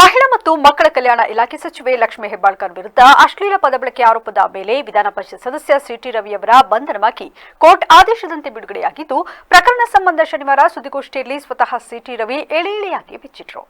ಮಹಿಳಾ ಮತ್ತು ಮಕ್ಕಳ ಕಲ್ಯಾಣ ಇಲಾಖೆ ಸಚಿವೆ ಲಕ್ಷ್ಮೀ ಹೆಬ್ಬಾಳ್ಕರ್ ವಿರುದ್ಧ ಅಶ್ಲೀಲ ಪದ ಬಳಕೆ ಆರೋಪದ ಮೇಲೆ ವಿಧಾನ ಪರಿಷತ್ ಸದಸ್ಯ ಸಿಟಿ ರವಿಯವರ ಬಂಧನವಾಗಿ ಕೋರ್ಟ್ ಆದೇಶದಂತೆ ಬಿಡುಗಡೆಯಾಗಿದ್ದು, ಪ್ರಕರಣ ಸಂಬಂಧ ಶನಿವಾರ ಸುದ್ದಿಗೋಷ್ಠಿಯಲ್ಲಿ ಸ್ವತಃ ಸಿಟಿ ರವಿ ಎಳೆ ಎಳೆಯಾಗಿ ಬಿಚ್ಚಿಟ್ರು.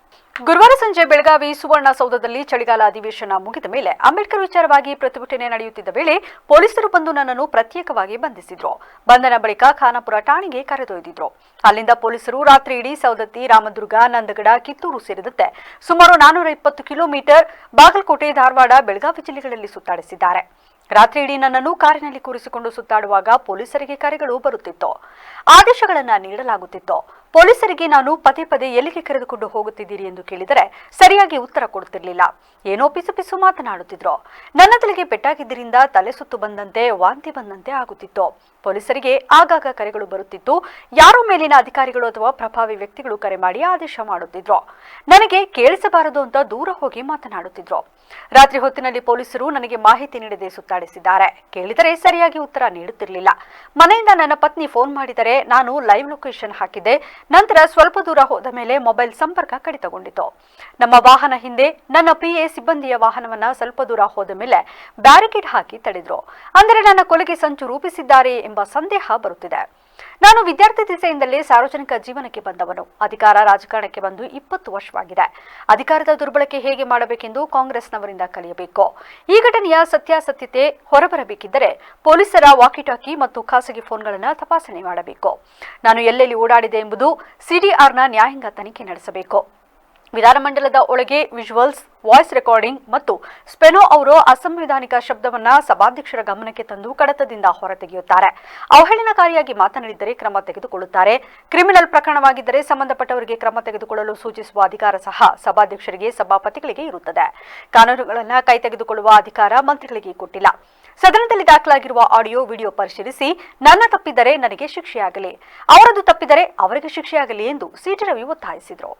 ಗುರುವಾರ ಸಂಜೆ ಬೆಳಗಾವಿ ಸುವರ್ಣಸೌಧದಲ್ಲಿ ಚಳಿಗಾಲ ಅಧಿವೇಶನ ಮುಗಿದ ಮೇಲೆ ಅಂಬೇಡ್ಕರ್ ವಿಚಾರವಾಗಿ ಪ್ರತಿಭಟನೆ ನಡೆಯುತ್ತಿದ್ದ ವೇಳೆ ಪೊಲೀಸರು ಬಂದು ನನ್ನನ್ನು ಪ್ರತ್ಯೇಕವಾಗಿ ಬಂಧಿಸಿದ್ರು. ಬಂಧನ ಬಳಿಕ ಖಾನಾಪುರ ಠಾಣೆಗೆ ಕರೆದೊಯ್ದಿದ್ರು. ಅಲ್ಲಿಂದ ಪೊಲೀಸರು ರಾತ್ರಿ ಇಡೀ ಸೌದತ್ತಿ, ರಾಮದುರ್ಗ, ನಂದಗಡ, ಕಿತ್ತೂರು ಸೇರಿದಂತೆ ಸುಮಾರು ನಾನೂರ ಇಪ್ಪತ್ತು ಕಿಲೋಮೀಟರ್ ಬಾಗಲಕೋಟೆ, ಧಾರವಾಡ, ಬೆಳಗಾವಿ ಜಿಲ್ಲೆಗಳಲ್ಲಿ ಸುತ್ತಾಡಿಸಿದ್ದಾರೆ. ರಾತ್ರಿ ಇಡೀ ನನ್ನನ್ನು ಕಾರಿನಲ್ಲಿ ಕೂರಿಸಿಕೊಂಡು ಸುತ್ತಾಡುವಾಗ ಪೊಲೀಸರಿಗೆ ಕರೆಗಳು ಬರುತ್ತಿತ್ತು. ಆದೇಶಗಳನ್ನ ನೀಡಲಾಗುತ್ತಿತ್ತು. ಪೊಲೀಸರಿಗೆ ನಾನು ಪದೇ ಪದೇ ಎಲ್ಲಿಗೆ ಕರೆದುಕೊಂಡು ಹೋಗುತ್ತಿದ್ದೀರಿ ಎಂದು ಕೇಳಿದರೆ ಸರಿಯಾಗಿ ಉತ್ತರ ಕೊಡುತ್ತಿರಲಿಲ್ಲ. ಏನೋ ಪಿಸು ಪಿಸು ಮಾತನಾಡುತ್ತಿದ್ರು. ನನ್ನ ತಲೆಗೆ ಪೆಟ್ಟಾಗಿದ್ದರಿಂದ ತಲೆ ಸುತ್ತು ಬಂದಂತೆ ವಾಂತಿ ಬಂದಂತೆ ಆಗುತ್ತಿತ್ತು. ಪೊಲೀಸರಿಗೆ ಆಗಾಗ ಕರೆಗಳು ಬರುತ್ತಿತ್ತು. ಯಾರೋ ಮೇಲಿನ ಅಧಿಕಾರಿಗಳು ಅಥವಾ ಪ್ರಭಾವಿ ವ್ಯಕ್ತಿಗಳು ಕರೆ ಮಾಡಿ ಆದೇಶ ಮಾಡುತ್ತಿದ್ರು. ನನಗೆ ಕೇಳಿಸಬಾರದು ಅಂತ ದೂರ ಹೋಗಿ ಮಾತನಾಡುತ್ತಿದ್ರು. ರಾತ್ರಿ ಹೊತ್ತಿನಲ್ಲಿ ಪೊಲೀಸರು ನನಗೆ ಮಾಹಿತಿ ನೀಡದೆ ಸುತ್ತಾಡಿಸಿದ್ದಾರೆ. ಕೇಳಿದರೆ ಸರಿಯಾಗಿ ಉತ್ತರ ನೀಡುತ್ತಿರಲಿಲ್ಲ. ಮನೆಯಿಂದ ನನ್ನ ಪತ್ನಿ ಫೋನ್ ಮಾಡಿದರೆ ನಾನು ಲೈವ್ ಲೊಕೇಶನ್ ಹಾಕಿದ್ದೆ. ನಂತರ ಸ್ವಲ್ಪ ದೂರ ಹೋದ ಮೇಲೆ ಮೊಬೈಲ್ ಸಂಪರ್ಕ ಕಡಿತಗೊಂಡಿತು. ನಮ್ಮ ವಾಹನ ಹಿಂದೆ ನನ್ನ ಪಿಎ ಸಿಬ್ಬಂದಿಯ ವಾಹನವನ್ನ ಸ್ವಲ್ಪ ದೂರ ಹೋದ ಮೇಲೆ ಬ್ಯಾರಿಕೇಡ್ ಹಾಕಿ ತಡೆದ್ರು. ಅಂದರೆ ನನ್ನ ಕೊಲೆಗೆ ಸಂಚು ರೂಪಿಸಿದ್ದಾರೆ ಎಂಬ ಸಂದೇಹ ಬರುತ್ತಿದೆ. ನಾನು ವಿದ್ಯಾರ್ಥಿ ದಿಸೆಯಿಂದಲೇ ಸಾರ್ವಜನಿಕ ಜೀವನಕ್ಕೆ ಬಂದವನು. ಅಧಿಕಾರ ರಾಜಕಾರಣಕ್ಕೆ ಬಂದು ಇಪ್ಪತ್ತು ವರ್ಷವಾಗಿದೆ. ಅಧಿಕಾರದ ದುರ್ಬಳಕೆ ಹೇಗೆ ಮಾಡಬೇಕೆಂದು ಕಾಂಗ್ರೆಸ್ನವರಿಂದ ಕಲಿಯಬೇಕು. ಈ ಘಟನೆಯ ಸತ್ಯಾಸತ್ಯತೆ ಹೊರಬರಬೇಕಿದ್ದರೆ ಪೊಲೀಸರ ವಾಕಿಟಾಕಿ ಮತ್ತು ಖಾಸಗಿ ಫೋನ್ಗಳನ್ನು ತಪಾಸಣೆ ಮಾಡಬೇಕು. ನಾನು ಎಲ್ಲೆಲ್ಲಿ ಓಡಾಡಿದೆ ಎಂಬುದು ಸಿಡಿಆರ್ನ ನ್ಯಾಯಾಂಗ ತನಿಖೆ ನಡೆಸಬೇಕು. ವಿಧಾನಮಂಡಲದ ಒಳಗೆ ವಿಜುವಲ್ಸ್ ವಾಯ್ಸ್ ರೆಕಾರ್ಡಿಂಗ್ ಮತ್ತು ಸ್ಪೆನೋ ಅವರು ಅಸಂವಿಧಾನಿಕ ಶಬ್ದವನ್ನ ಸಭಾಧ್ಯಕ್ಷರ ಗಮನಕ್ಕೆ ತಂದು ಕಡತದಿಂದ ಹೊರತೆಗೆಯುತ್ತಾರೆ. ಅವಹೇಳನಕಾರಿಯಾಗಿ ಮಾತನಾಡಿದರೆ ಕ್ರಮ ತೆಗೆದುಕೊಳ್ಳುತ್ತಾರೆ. ಕ್ರಿಮಿನಲ್ ಪ್ರಕರಣವಾಗಿದ್ದರೆ ಸಂಬಂಧಪಟ್ಟವರಿಗೆ ಕ್ರಮ ತೆಗೆದುಕೊಳ್ಳಲು ಸೂಚಿಸುವ ಅಧಿಕಾರ ಸಹ ಸಭಾಧ್ಯಕ್ಷರಿಗೆ, ಸಭಾಪತಿಗಳಿಗೆ ಇರುತ್ತದೆ. ಕಾನೂನುಗಳನ್ನು ಕೈ ತೆಗೆದುಕೊಳ್ಳುವ ಅಧಿಕಾರ ಮಂತ್ರಿಗಳಿಗೆ ಕೊಟ್ಟಿಲ್ಲ. ಸದನದಲ್ಲಿ ದಾಖಲಾಗಿರುವ ಆಡಿಯೋ, ವಿಡಿಯೋ ಪರಿಶೀಲಿಸಿ, ನನ್ನ ತಪ್ಪಿದರೆ ನನಗೆ ಶಿಕ್ಷೆಯಾಗಲಿ, ಅವರದು ತಪ್ಪಿದರೆ ಅವರಿಗೆ ಶಿಕ್ಷೆಯಾಗಲಿ ಎಂದು ಸಿಟಿ ರವಿ ಒತ್ತಾಯಿಸಿದರು.